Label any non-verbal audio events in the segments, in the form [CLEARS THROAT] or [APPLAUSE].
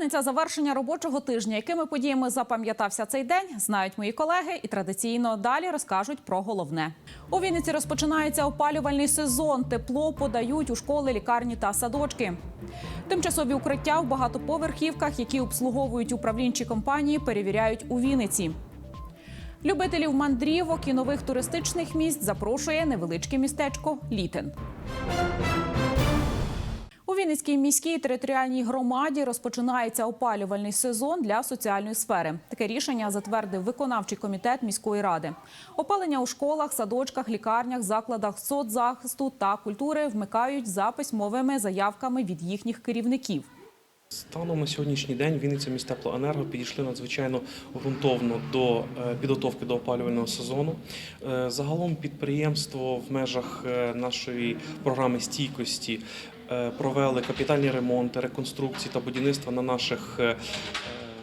П'ятниця завершення робочого тижня. Якими подіями запам'ятався цей день, знають мої колеги і традиційно далі розкажуть про головне. У Вінниці розпочинається опалювальний сезон. Тепло подають у школи, лікарні та садочки. Тимчасові укриття в багатоповерхівках, які обслуговують управлінчі компанії, перевіряють у Вінниці. Любителів мандрівок і нових туристичних місць запрошує невеличке містечко Літин. У Вінницькій міській територіальній громаді розпочинається опалювальний сезон для соціальної сфери. Таке рішення затвердив виконавчий комітет міської ради. Опалення у школах, садочках, лікарнях, закладах соцзахисту та культури вмикають за письмовими заявками від їхніх керівників. Станом на сьогоднішній день Вінниця містеплоенерго підійшли надзвичайно ґрунтовно до е, підготовки до опалювального сезону. Е, Загалом підприємство в межах е, нашої програми стійкості провели капітальні ремонти, реконструкції та будівництва на наших е, е,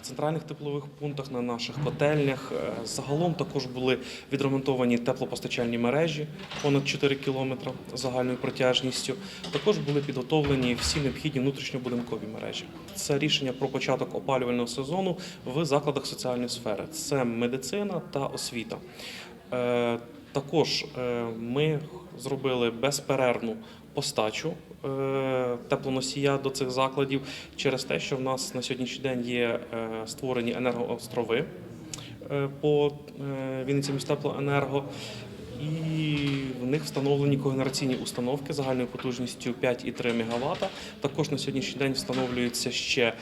центральних теплових пунктах, на наших котельнях. Е, Загалом також були відремонтовані теплопостачальні мережі понад 4 кілометри загальною протяжністю. Також були підготовлені всі необхідні внутрішньобудинкові мережі. Це рішення про початок опалювального сезону в закладах соціальної сфери. Це медицина та освіта. Е, Також е, ми зробили безперервну постачу е, теплоносія до цих закладів через те, що в нас на сьогоднішній день є е, створені енергоострови е, по Вінниці містеплоенерго. І в них встановлені когенераційні установки загальною потужністю 5,3 МВт. Також на сьогоднішній день встановлюється ще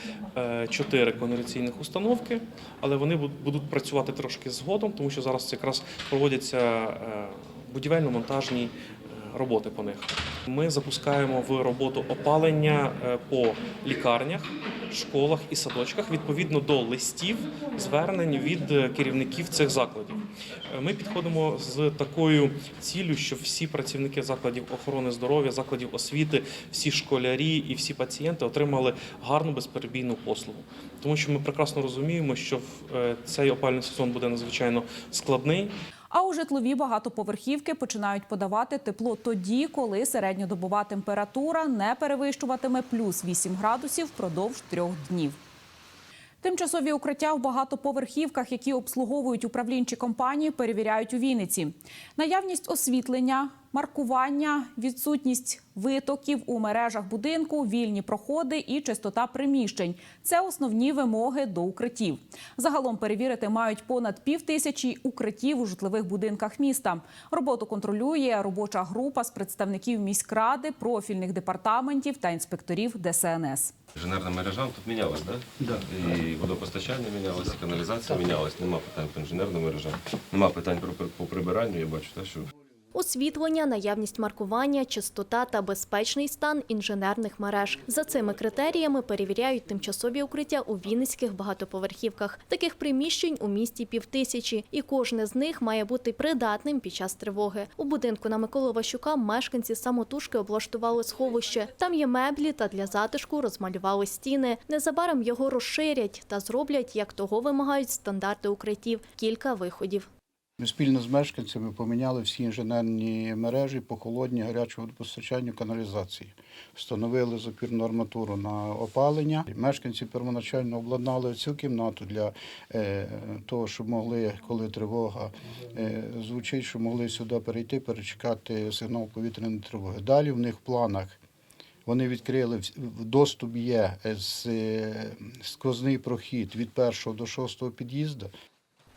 4 когенераційних установки, але вони будуть працювати трошки згодом, тому що зараз якраз проводяться будівельно-монтажні роботи по них. Ми запускаємо в роботу опалення е, по лікарнях, школах і садочках відповідно до листів звернень від е, керівників цих закладів. Е, Ми підходимо з такою ціллю, щоб всі працівники закладів охорони здоров'я, закладів освіти, всі школярі і всі пацієнти отримали гарну безперебійну послугу. Тому що ми прекрасно розуміємо, що цей опальний сезон буде надзвичайно складний. А у житлові багатоповерхівки починають подавати тепло тоді, коли середньодобова температура не перевищуватиме плюс 8 градусів впродовж трьох днів. Тимчасові укриття в багатоповерхівках, які обслуговують управлінчі компанії, перевіряють у Вінниці. Наявність освітлення, маркування, відсутність витоків у мережах будинку, вільні проходи і чистота приміщень це основні вимоги до укриттів. Загалом перевірити мають понад пів тисячі укриттів у житлових будинках міста. Роботу контролює робоча група з представників міськради, профільних департаментів та інспекторів ДСНС. Інженерна мережа тут мінялась, да? Да. І водопостачання мінялося, і каналізація мінялась. Нема питань по інженерну мережу. Нема питань про по прибиранню. Я бачу, те, що Освітлення, наявність маркування, чистота та безпечний стан інженерних мереж. За цими критеріями перевіряють тимчасові укриття у вінницьких багатоповерхівках. Таких приміщень у місті півтисячі, і кожне з них має бути придатним під час тривоги. У будинку на Миколи Ващука мешканці самотужки облаштували сховище. Там є меблі та для затишку розмалювали стіни. Незабаром його розширять та зроблять, як того вимагають стандарти укриттів. Кілька виходів. Ми спільно з мешканцями поміняли всі інженерні мережі по холодній, гарячого водопостачанню, каналізації. Встановили запірну арматуру на опалення. Мешканці первоначально обладнали цю кімнату для е, того, щоб могли, коли тривога е, звучить, щоб могли сюди перейти, перечекати сигнал повітряної тривоги. Далі в них в планах вони відкрили доступ є з е, сквозний прохід від першого до шостого під'їзду.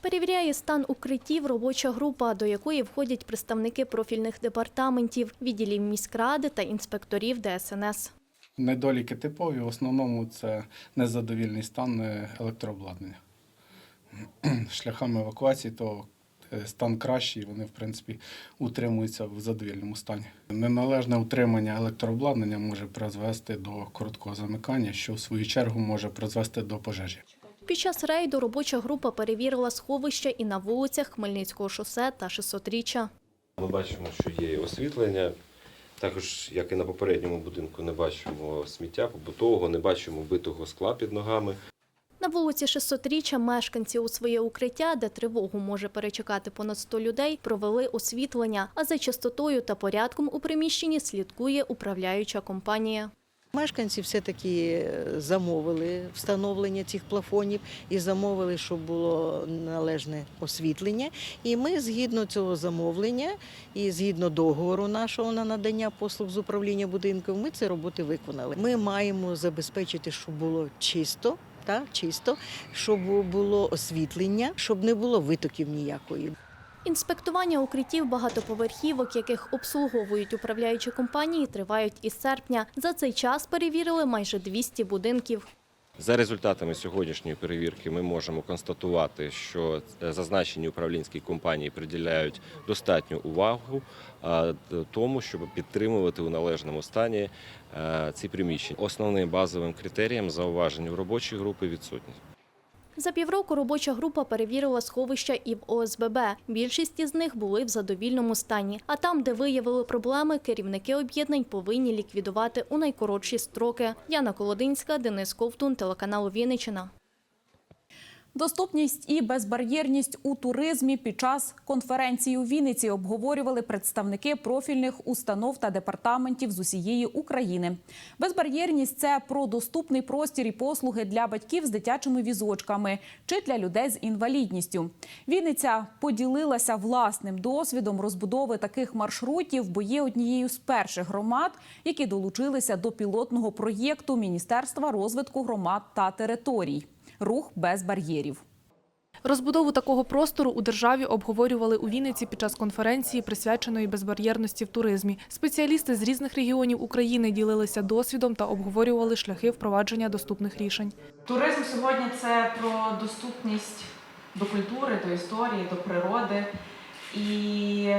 Перевіряє стан укриттів робоча група, до якої входять представники профільних департаментів, відділів міськради та інспекторів ДСНС. Недоліки типові, в основному це незадовільний стан е, електрообладнання. [CLEARS THROAT] Шляхами евакуації, то е, стан кращий, вони, в принципі, утримуються в задовільному стані. Неналежне утримання електрообладнання може призвести до короткого замикання, що в свою чергу може призвести до пожежі. Під час рейду робоча група перевірила сховища і на вулицях Хмельницького шосе та 600-річчя. ми бачимо, що є освітлення. Також, як і на попередньому будинку, не бачимо сміття побутового, не бачимо битого скла під ногами. На вулиці 600-річчя мешканці у своє укриття, де тривогу може перечекати понад 100 людей, провели освітлення. А за чистотою та порядком у приміщенні слідкує управляюча компанія. Мешканці все-таки е, замовили встановлення цих плафонів і замовили, щоб було належне освітлення. І ми згідно цього замовлення і згідно договору нашого на надання послуг з управління будинком, ми ці роботи виконали. Ми маємо забезпечити, щоб було чисто. Так, чисто, щоб було освітлення, щоб не було витоків ніякої. Інспектування укриттів багатоповерхівок, яких обслуговують управляючі компанії, тривають із серпня. За цей час перевірили майже 200 будинків. За результатами сьогоднішньої перевірки ми можемо констатувати, що е, зазначені управлінські компанії приділяють достатню увагу тому, щоб підтримувати у належному стані е, ці приміщення. Основним базовим критерієм зауважень у робочої групи відсутні. За півроку робоча група перевірила сховища і в ОСББ. Більшість із них були в задовільному стані. А там, де виявили проблеми, керівники об'єднань повинні ліквідувати у найкоротші строки. Яна Колодинська, Денис Ковтун, телеканал Вінниччина. Доступність і безбар'єрність у туризмі під час конференції у Вінниці обговорювали представники профільних установ та департаментів з усієї України. Безбар'єрність це про доступний простір і послуги для батьків з дитячими візочками чи для людей з інвалідністю. Вінниця поділилася власним досвідом розбудови таких маршрутів, бо є однією з перших громад, які долучилися до пілотного проєкту Міністерства розвитку громад та територій. Рух без бар'єрів. Розбудову такого простору у державі обговорювали у Вінниці під час конференції, присвяченої безбар'єрності в туризмі. Спеціалісти з різних регіонів України ділилися досвідом та обговорювали шляхи впровадження доступних рішень. Туризм сьогодні це про доступність до культури, до історії, до природи. І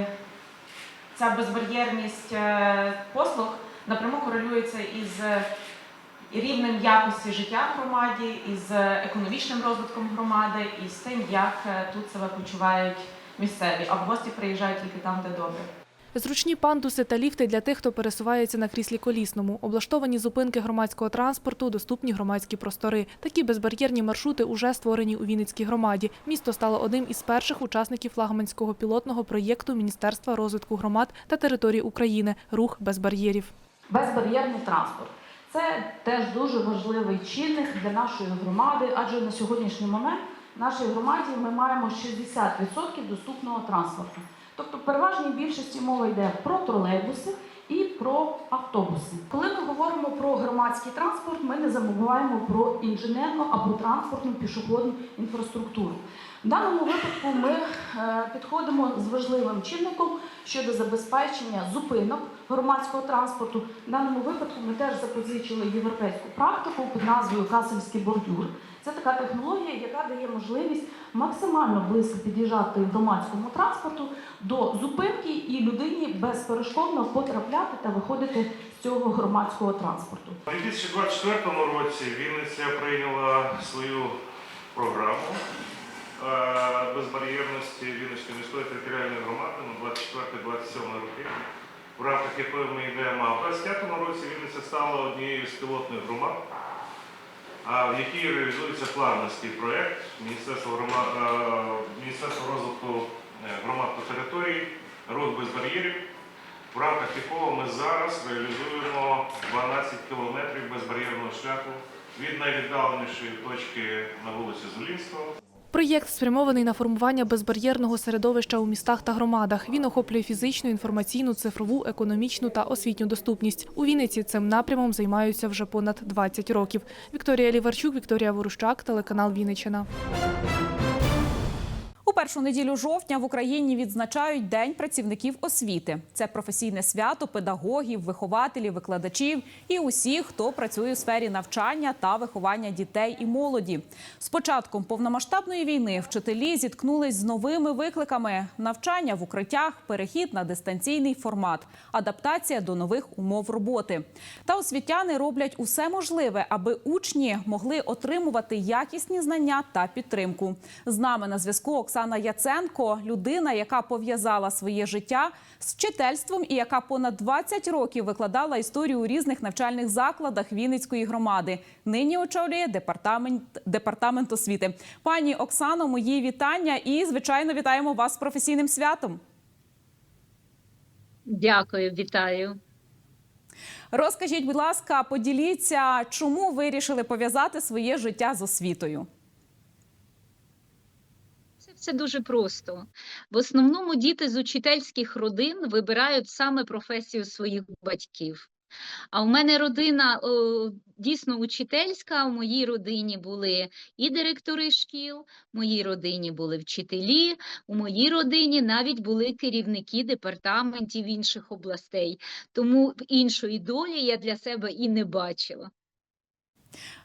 ця безбар'єрність е, послуг напряму корелюється із рівнем якості життя в громаді, із економічним розвитком громади, і з тим, як е, тут себе почувають місцеві, а в гості приїжджають тільки там, де добре. Зручні пандуси та ліфти для тих, хто пересувається на кріслі колісному, облаштовані зупинки громадського транспорту, доступні громадські простори. Такі безбар'єрні маршрути уже створені у Вінницькій громаді. Місто стало одним із перших учасників флагманського пілотного проєкту Міністерства розвитку громад та територій України Рух без бар'єрів. Безбар'єрний транспорт. Це теж дуже важливий чинник для нашої громади, адже на сьогоднішній момент в нашій громаді ми маємо 60% доступного транспорту. Тобто, в переважній більшості мова йде про тролейбуси і про автобуси. Коли ми говоримо про громадський транспорт, ми не забуваємо про інженерну або транспортну пішохідну інфраструктуру. В даному випадку ми е, підходимо з важливим чинником щодо забезпечення зупинок громадського транспорту. В даному випадку ми теж запозичили європейську практику під назвою Касельський бордюр. Це така технологія, яка дає можливість максимально близько під'їжджати громадському транспорту до зупинки і людині безперешкодно потрапляти та виходити з цього громадського транспорту. У 2024 році Вінниця прийняла свою програму е, безбар'єрності Вінницької міської територіальної громади на 24-27 роки, в рамках якої ми йдемо. А в 2025 році Вінниця стала однією з пілотних громад, в якій реалізується плавницький проєкт е, Міністерства розвитку е, громад та територій, рух без бар'єрів в рамках якого ми зараз реалізуємо 12 кілометрів безбар'єрного шляху від найвіддаленішої точки на вулиці Зулінського Проєкт спрямований на формування безбар'єрного середовища у містах та громадах. Він охоплює фізичну, інформаційну, цифрову, економічну та освітню доступність. У Вінниці цим напрямом займаються вже понад 20 років. Вікторія Ліварчук, Вікторія Ворущак, телеканал Вінниччина. У першу неділю жовтня в Україні відзначають День працівників освіти. Це професійне свято педагогів, вихователів, викладачів і усіх, хто працює у сфері навчання та виховання дітей і молоді. З початком повномасштабної війни вчителі зіткнулись з новими викликами: навчання в укриттях, перехід на дистанційний формат, адаптація до нових умов роботи. Та освітяни роблять усе можливе, аби учні могли отримувати якісні знання та підтримку. З нами на зв'язку Оксана Яценко, людина, яка пов'язала своє життя з вчительством і яка понад 20 років викладала історію у різних навчальних закладах Вінницької громади. Нині очолює департамент департамент освіти. Пані Оксано, мої вітання і звичайно вітаємо вас з професійним святом. Дякую, вітаю. Розкажіть, будь ласка, поділіться, чому вирішили пов'язати своє життя з освітою? Це дуже просто. В основному діти з учительських родин вибирають саме професію своїх батьків. А в мене родина о, дійсно учительська. У моїй родині були і директори шкіл, в моїй родині були вчителі, у моїй родині навіть були керівники департаментів інших областей. Тому іншої долі я для себе і не бачила.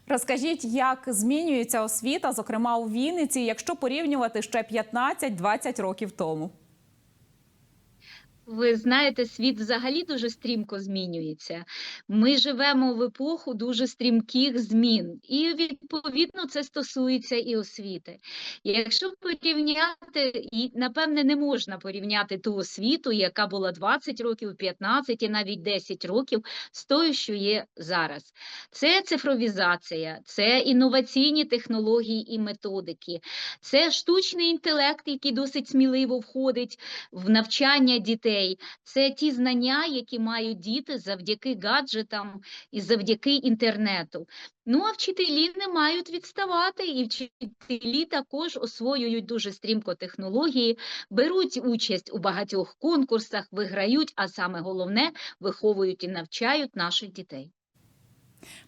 Розкажіть, як змінюється освіта, зокрема у Вінниці, якщо порівнювати ще 15-20 років тому? Ви знаєте, світ взагалі дуже стрімко змінюється. Ми живемо в епоху дуже стрімких змін, і відповідно це стосується і освіти. Якщо порівняти, і напевне не можна порівняти ту освіту, яка була 20 років, 15 і навіть 10 років, з тою, що є зараз. Це цифровізація, це інноваційні технології і методики, це штучний інтелект, який досить сміливо входить в навчання дітей. Це ті знання, які мають діти завдяки гаджетам і завдяки інтернету. Ну а вчителі не мають відставати, і вчителі також освоюють дуже стрімко технології, беруть участь у багатьох конкурсах, виграють, а саме головне виховують і навчають наших дітей.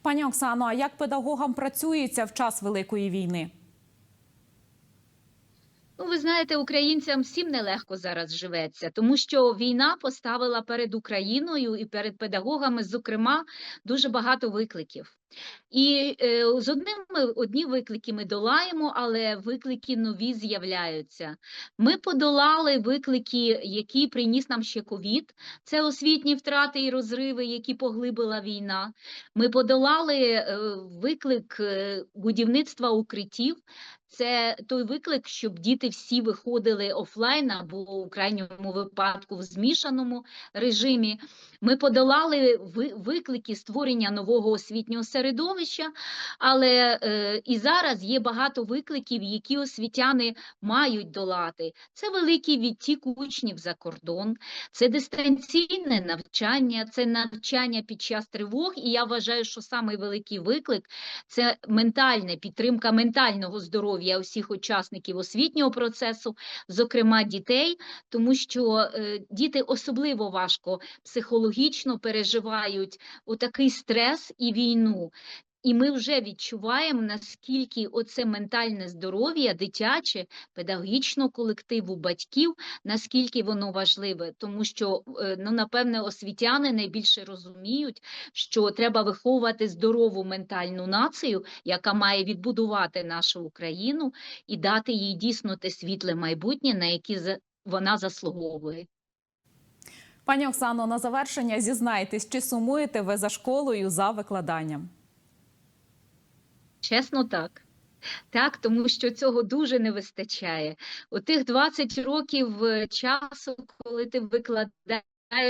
Пані Оксано, а як педагогам працюється в час великої війни? Ну, ви знаєте, українцям всім нелегко зараз живеться, тому що війна поставила перед Україною і перед педагогами, зокрема, дуже багато викликів. І е, з одним ми одні виклики ми долаємо, але виклики нові з'являються. Ми подолали виклики, які приніс нам ще ковід. Це освітні втрати і розриви, які поглибила війна. Ми подолали е, виклик е, будівництва укриттів. Це той виклик, щоб діти всі виходили офлайн або у крайньому випадку в змішаному режимі. Ми подолали виклики створення нового освітнього середовища, але е, і зараз є багато викликів, які освітяни мають долати. Це великий відтік учнів за кордон, це дистанційне навчання, це навчання під час тривог. І я вважаю, що самий великий виклик це ментальна підтримка ментального здоров'я усіх учасників освітнього процесу, зокрема дітей, тому що е, діти особливо важко психологічно переживають отакий стрес і війну. І ми вже відчуваємо, наскільки оце ментальне здоров'я дитяче, педагогічного колективу, батьків, наскільки воно важливе, тому що, е, ну, напевне, освітяни найбільше розуміють, що треба виховувати здорову ментальну націю, яка має відбудувати нашу Україну і дати їй дійсно те світле майбутнє, на яке вона заслуговує. Пані Оксано, на завершення зізнайтесь, чи сумуєте ви за школою за викладанням? Чесно, так. Так, тому що цього дуже не вистачає. У тих 20 років е, часу, коли ти викладаєш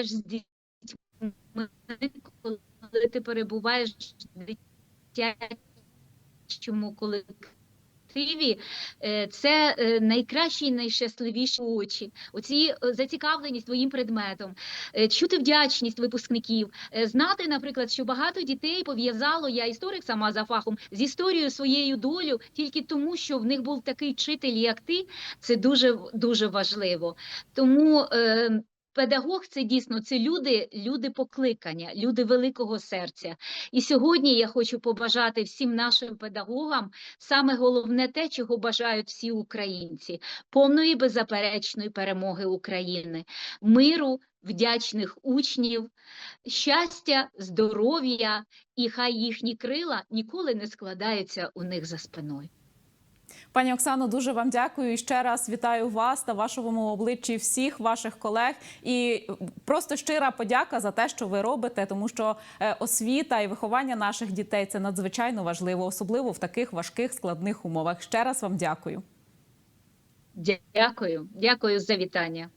з дітьми, коли ти перебуваєш в дитячому колективі, е, це е, найкращі і найщасливіші очі. Оці е, зацікавленість твоїм предметом, чути вдячність випускників, знати, наприклад, що багато дітей пов'язало, я історик сама за фахом, з історією своєю долю тільки тому, що в них був такий вчитель, як ти, це дуже дуже важливо. Тому педагог це дійсно це люди, люди покликання, люди великого серця. І сьогодні я хочу побажати всім нашим педагогам саме головне те, чого бажають всі українці: повної беззаперечної перемоги України, миру, вдячних учнів, щастя, здоров'я, і хай їхні крила ніколи не складаються у них за спиною. Пані Оксано, дуже вам дякую і ще раз вітаю вас та вашому обличчі всіх ваших колег. І просто щира подяка за те, що ви робите, тому що е, освіта і виховання наших дітей це надзвичайно важливо, особливо в таких важких складних умовах. Ще раз вам дякую. Дякую, дякую за вітання.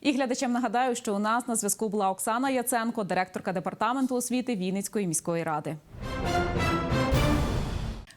І глядачам нагадаю, що у нас на зв'язку була Оксана Яценко, директорка департаменту освіти Вінницької міської ради.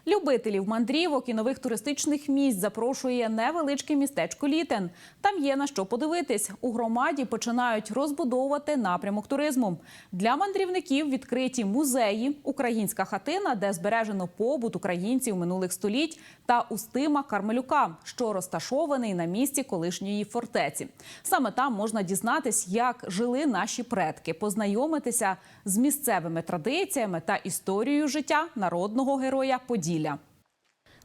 Любителів мандрівок і нових туристичних місць запрошує невеличке містечко Літен. Там є на що подивитись. У громаді починають розбудовувати напрямок туризму. Для мандрівників відкриті музеї, українська хатина, де збережено побут українців минулих століть, та устима Кармелюка, що розташований на місці колишньої фортеці. Саме там можна дізнатись, як жили наші предки, познайомитися з місцевими традиціями та історією життя народного героя Поділля.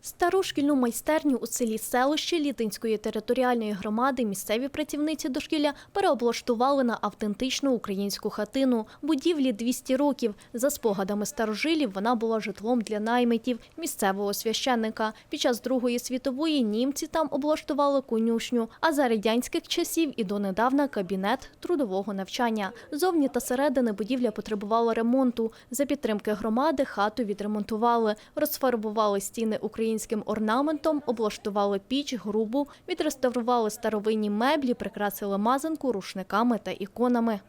Стару шкільну майстерню у селі селище Літинської територіальної громади місцеві працівниці дошкілля переоблаштували на автентичну українську хатину. Будівлі 200 років. За спогадами старожилів, вона була житлом для наймитів місцевого священника. Під час Другої світової німці там облаштували конюшню, а за радянських часів і донедавна кабінет трудового навчання. Зовні та середини будівля потребувала ремонту. За підтримки громади хату відремонтували, розфарбували стіни українським орнаментом, облаштували піч, грубу, відреставрували старовинні меблі, прикрасили мазанку рушниками та іконами.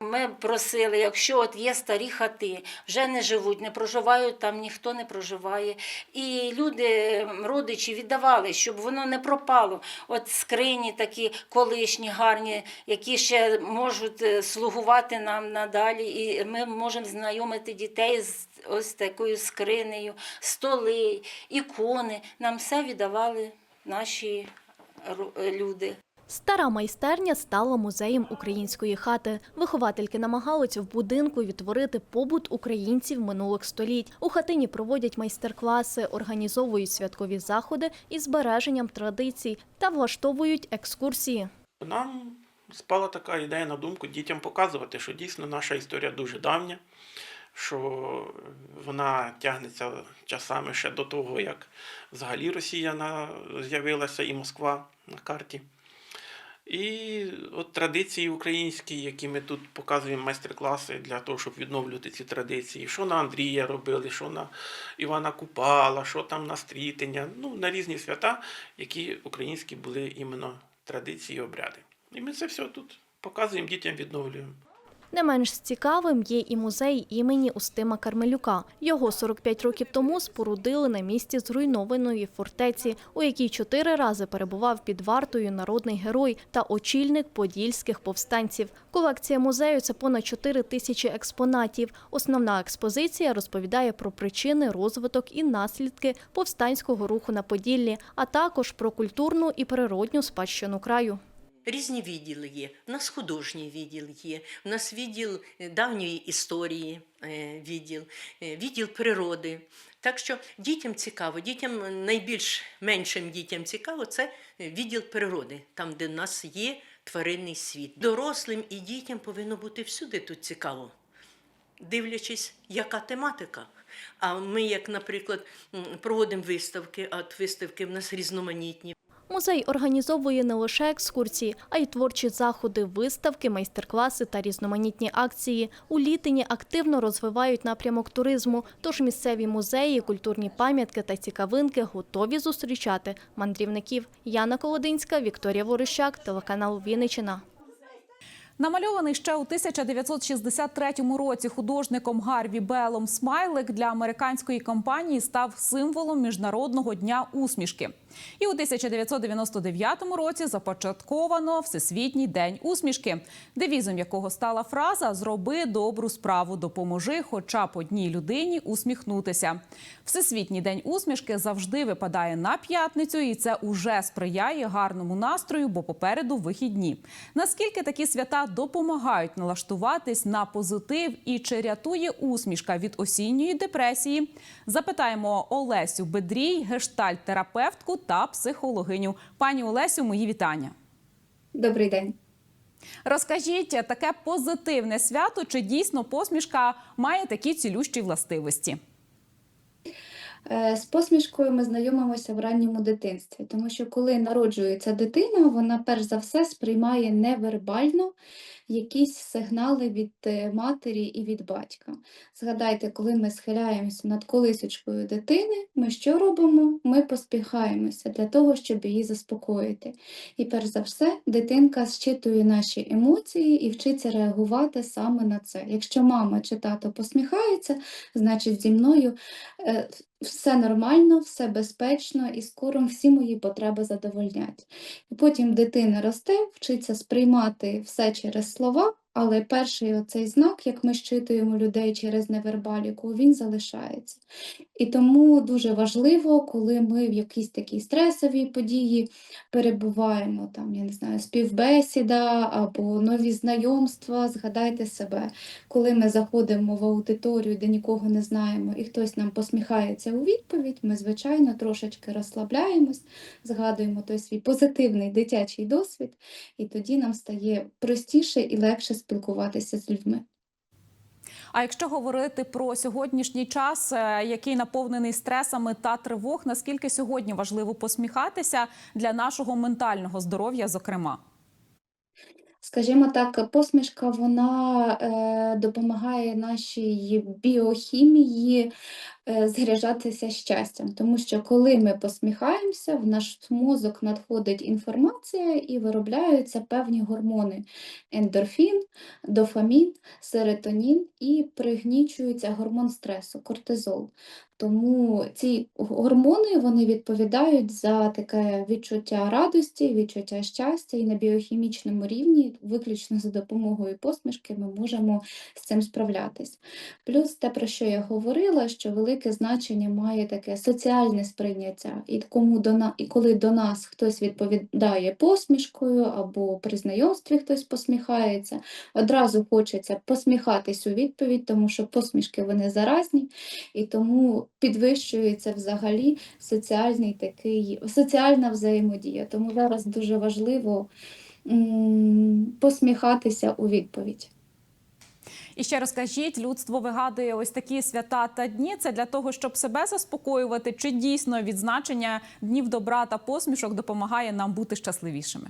Ми просили, якщо от є старі хати, вже не живуть, не проживають там, ніхто не проживає. І люди, родичі віддавали, щоб воно не пропало. От скрині такі колишні, гарні, які ще можуть е, слугувати нам надалі. І ми можемо знайомити дітей з ось такою скринею, столи, ікони. Нам все віддавали наші люди. Стара майстерня стала музеєм української хати. Виховательки намагаються в будинку відтворити побут українців минулих століть. У хатині проводять майстер-класи, організовують святкові заходи із збереженням традицій та влаштовують екскурсії. Нам спала така ідея на думку дітям показувати, що дійсно наша історія дуже давня, що вона тягнеться часами ще до того, як взагалі Росія з'явилася і Москва на карті. І от традиції українські, які ми тут показуємо майстер-класи для того, щоб відновлювати ці традиції, що на Андрія робили, що на Івана Купала, що там на стрітення, ну, на різні свята, які українські були іменно традиції і обряди. І ми це все тут показуємо, дітям відновлюємо. Не менш цікавим є і музей імені Устима Кармелюка. Його 45 років тому спорудили на місці зруйнованої фортеці, у якій чотири рази перебував під вартою народний герой та очільник подільських повстанців. Колекція музею це понад 4 тисячі експонатів. Основна експозиція розповідає про причини, розвиток і наслідки повстанського руху на Поділлі, а також про культурну і природню спадщину краю. Різні відділи є. У нас художній відділ є, у нас відділ е, давньої історії, е, відділ, е, відділ природи. Так що дітям цікаво, дітям найбільш меншим дітям цікаво це відділ природи, там, де в нас є тваринний світ. Дорослим і дітям повинно бути всюди тут цікаво, дивлячись, яка тематика. А ми, як, наприклад, проводимо виставки, а от виставки в нас різноманітні. Музей організовує не лише екскурсії, а й творчі заходи, виставки, майстер-класи та різноманітні акції. У Літині активно розвивають напрямок туризму, тож місцеві музеї, культурні пам'ятки та цікавинки готові зустрічати мандрівників. Яна Колодинська, Вікторія Ворощак, телеканал Вінниччина. Намальований ще у 1963 році художником Гарві Белом смайлик для американської компанії став символом міжнародного дня усмішки. І у 1999 році започатковано Всесвітній день усмішки, девізом якого стала фраза Зроби добру справу, допоможи хоча б одній людині усміхнутися. Всесвітній день усмішки завжди випадає на п'ятницю, і це уже сприяє гарному настрою, бо попереду вихідні. Наскільки такі свята допомагають налаштуватись на позитив і чи рятує усмішка від осінньої депресії? Запитаємо Олесю Бедрій, гештальт-терапевтку та психологиню. Пані Олесю, мої вітання. Добрий день. Розкажіть, таке позитивне свято, чи дійсно посмішка має такі цілющі властивості? Е, З посмішкою ми знайомимося в ранньому дитинстві, тому що коли народжується дитина, вона перш за все сприймає невербально якісь сигнали від е, матері і від батька. Згадайте, коли ми схиляємося над колисочкою дитини, ми що робимо? Ми поспіхаємося для того, щоб її заспокоїти. І перш за все, дитинка зчитує наші емоції і вчиться реагувати саме на це. Якщо мама чи тато посміхається, значить зі мною е, все нормально, все безпечно і скоро всі мої потреби задовольнять. І потім дитина росте, вчиться сприймати все через слова, але перший оцей знак, як ми щитуємо людей через невербаліку, він залишається. І тому дуже важливо, коли ми в якійсь такій стресовій події перебуваємо, там, я не знаю, співбесіда або нові знайомства, згадайте себе, коли ми заходимо в аудиторію, де нікого не знаємо, і хтось нам посміхається у відповідь, ми, звичайно, трошечки розслабляємось, згадуємо той свій позитивний дитячий досвід, і тоді нам стає простіше і легше спілкуватися з людьми. А якщо говорити про сьогоднішній час, е, який наповнений стресами та тривог, наскільки сьогодні важливо посміхатися для нашого ментального здоров'я, зокрема? Скажімо так, посмішка вона е, допомагає нашій біохімії заряджатися щастям, тому що коли ми посміхаємося, в наш мозок надходить інформація і виробляються певні гормони: ендорфін, дофамін, серотонін і пригнічується гормон стресу, кортизол. Тому ці гормони вони відповідають за таке відчуття радості, відчуття щастя, і на біохімічному рівні, виключно за допомогою посмішки, ми можемо з цим справлятись. Плюс те, про що я говорила, що велике значення має таке соціальне сприйняття, і кому до на... і коли до нас хтось відповідає посмішкою або при знайомстві хтось посміхається, одразу хочеться посміхатись у відповідь, тому що посмішки вони заразні, і тому підвищується взагалі соціальний такий, соціальна взаємодія. Тому зараз дуже важливо м, посміхатися у відповідь. І ще розкажіть, людство вигадує ось такі свята та дні. Це для того, щоб себе заспокоювати, чи дійсно відзначення днів добра та посмішок допомагає нам бути щасливішими?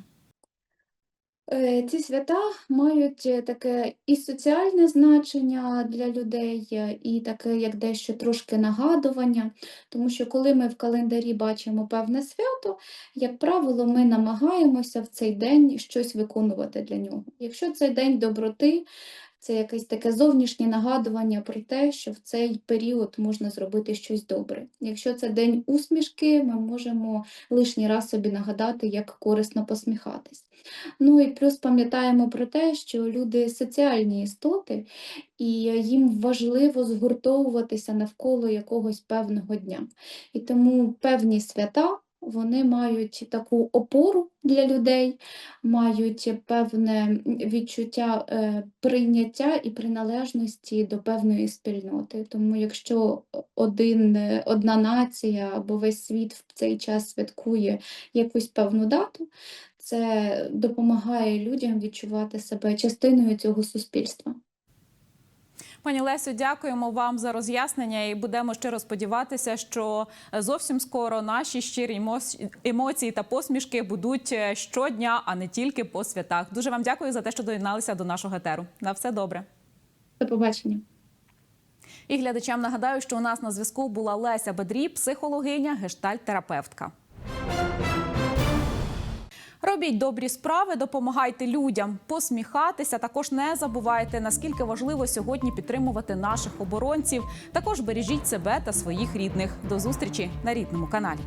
Е, Ці свята мають е, таке і соціальне значення для людей, е, і таке, як дещо трошки нагадування, тому що коли ми в календарі бачимо певне свято, як правило, ми намагаємося в цей день щось виконувати для нього. Якщо це день доброти, це якесь таке зовнішнє нагадування про те, що в цей період можна зробити щось добре. Якщо це день усмішки, ми можемо лишній раз собі нагадати, як корисно посміхатись. Ну і плюс пам'ятаємо про те, що люди соціальні істоти, і їм важливо згуртовуватися навколо якогось певного дня. І тому певні свята вони мають таку опору для людей, мають певне відчуття е, прийняття і приналежності до певної спільноти. Тому якщо один, е, одна нація або весь світ в цей час святкує якусь певну дату, це допомагає людям відчувати себе частиною цього суспільства. Пані Лесю, дякуємо вам за роз'яснення і будемо щиро сподіватися, що зовсім скоро наші щирі емоції та посмішки будуть е, щодня, а не тільки по святах. Дуже вам дякую за те, що доєдналися до нашого етеру. На все добре. До побачення. І глядачам нагадаю, що у нас на зв'язку була Леся Бедрі, психологиня, гештальт-терапевтка. Робіть добрі справи, допомагайте людям, посміхатися. Також не забувайте, наскільки важливо сьогодні підтримувати наших оборонців. Також бережіть себе та своїх рідних. До зустрічі на рідному каналі.